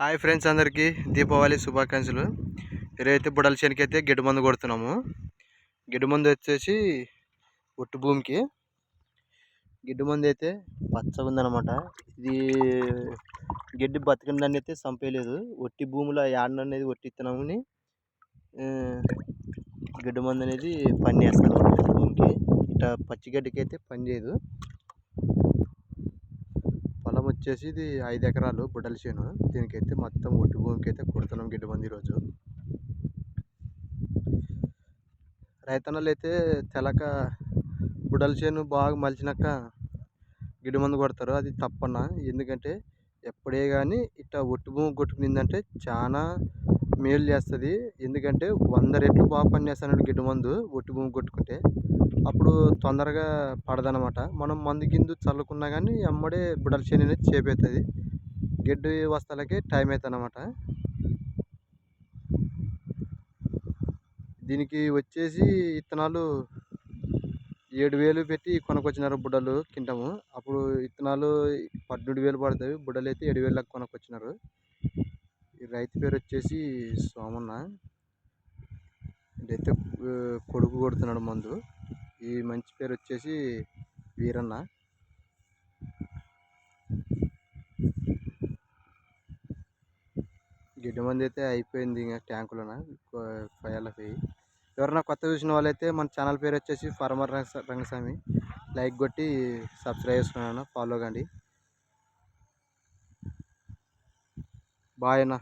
Hi friends అందరికీ దీపావళి శుభాకాంక్షలు. ఈరోజైతే బుడల శనికి అయితే గిడ్డు మందు కొడుతున్నాము. గిడ్డు మందు వచ్చేసి ఒట్టు భూమికి. గిడ్డు మందు అయితే పచ్చగా ఉందన్నమాట. ఇది గడ్డి దాన్ని అయితే చంపేయలేదు. ఒట్టి భూమిలో యాడన అనేది ఒట్టి ఇత్తనామని గిడ్డు మందు అనేది పని చేస్తాను భూమికి. ఇట్లా పచ్చిగడ్డికి అయితే పని చేయదు. వచ్చేసి ఇది ఐదు ఎకరాలు బుడ్డల చేను. దీనికైతే మొత్తం ఒట్టి భూమికి అయితే కొడుతున్నాం గిడ్డు మంది ఈరోజు. రైతన్నలు అయితే తెలక బుడ్డల చేను బాగా మలిచినాక గిడ్డు మందు కొడతారు. అది తప్పన్న. ఎందుకంటే ఎప్పుడే కానీ ఇట్లా ఒట్టి భూమి కొట్టుకునిందంటే చాలా మేలు చేస్తుంది. ఎందుకంటే వంద రెట్లు బాగా పనిచేస్తానండి గిడ్డు మందు ఒట్టి భూమి కొట్టుకుంటే. అప్పుడు తొందరగా పడదనమాట మనం మందు గిందు చల్లుకున్నా కానీ అమ్మడే బుడల చేను అనేది చేపేస్తుంది గడ్డి వస్తాలకే టైం అవుతుంది అనమాట దీనికి వచ్చేసి ఇత్తనాలు ఏడు వేలు పెట్టి కొనకొచ్చినారు బుడ్డలు కింటము. అప్పుడు ఇత్తనాలు పన్నెండు వేలు పడుతుంది బుడ్డలు అయితే ఏడు వేలకు కొనకొచ్చినారు ఈ రైతు పేరు వచ్చేసి సోమన్న. ఇదైతే కొడుకు కొడుతున్నాడు మందు. ఈ మంచి పేరు వచ్చేసి వీరన్న. గిడ్డ మంది అయితే అయిపోయింది ఇంకా ట్యాంకులోన ఫైవ్ ఎవరైనా కొత్త చూసిన వాళ్ళైతే మన ఛానల్ పేరు వచ్చేసి ఫార్మర్ రంగస్వామి. లైక్ కొట్టి సబ్స్క్రైబ్ చేసుకున్నాను ఫాలో కండి. బాయ్ అన్న.